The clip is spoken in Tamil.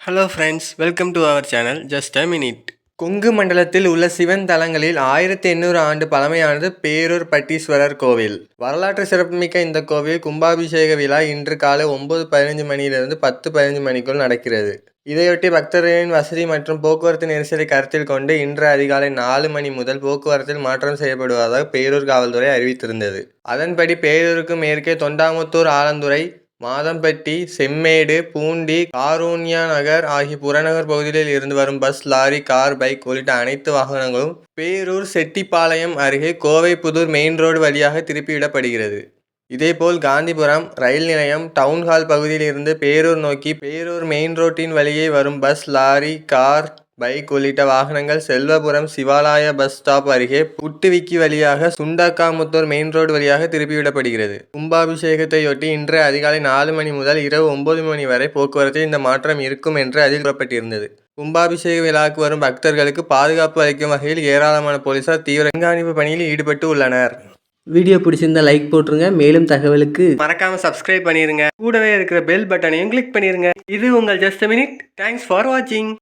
Hello friends welcome to our channel just a minute Kongu மண்டலத்தில் உள்ள சிவன் தலங்களில் ஆயிரத்தி எண்ணூறு ஆண்டு பழமையானது பேரூர் பட்டீஸ்வரர் கோவில். வரலாற்று சிறப்புமிக்க இந்த கோவில் கும்பாபிஷேக விழா இன்று காலை ஒம்பது பதினஞ்சு மணியிலிருந்து பத்து பதினஞ்சு மணிக்குள் நடக்கிறது. இதையொட்டி பக்தர்களின் வசதி மற்றும் போக்குவரத்து நெரிசலை கருத்தில் கொண்டு இன்று அதிகாலை நாலு மணி முதல் போக்குவரத்தில் மாற்றம் செய்யப்படுவதாக பேரூர் காவல்துறை அறிவித்திருந்தது. அதன்படி பேரூருக்கு மேற்கே தொண்டாமுத்தூர் ஆலந்துறை மாதம்பட்டி செம்மேடு பூண்டி காரூண்யா நகர் ஆகிய புறநகர் பகுதிகளில் இருந்து வரும் பஸ் லாரி கார் பைக் உள்ளிட்ட அனைத்து வாகனங்களும் பேரூர் செட்டிப்பாளையம் அருகே கோவை புதூர் மெயின் ரோடு வழியாக திருப்பிவிடப்படுகிறது. இதேபோல் காந்திபுரம் ரயில் நிலையம் டவுன்ஹால் பகுதியில் இருந்து பேரூர் நோக்கி பேரூர் மெயின் ரோட்டின் வழியே வரும் பஸ் லாரி கார் பைக் உள்ளிட்ட வாகனங்கள் செல்வபுரம் சிவாலய பஸ் ஸ்டாப் அருகே புட்டுவிக்கி வழியாக சுண்டக்காமுத்தூர் மெயின் ரோடு வழியாக திருப்பிவிடப்படுகிறது. கும்பாபிஷேகத்தையொட்டி இன்று அதிகாலை நாலு மணி முதல் இரவு ஒன்பது மணி வரை போக்குவரத்தில் இந்த மாற்றம் இருக்கும் என்று அதில் கூறப்பட்டிருந்தது. கும்பாபிஷேக விழாவுக்கு வரும் பக்தர்களுக்கு பாதுகாப்பு அளிக்கும் வகையில் ஏராளமான போலீசார் தீவிர கண்காணிப்பு பணியில் ஈடுபட்டு உள்ளனர். வீடியோ பிடிச்சிருந்தா லைக் போட்டுருங்க மேலும் தகவலுக்கு மறக்காம சப்ஸ்கிரைப் பண்ணிருங்க. கூடவே இருக்கிற பெல் பட்டனையும் கிளிக் பண்ணிருங்க. இது உங்கள் ஜஸ்ட் மினிட் தேங்க்ஸ் ஃபார் வாட்சிங்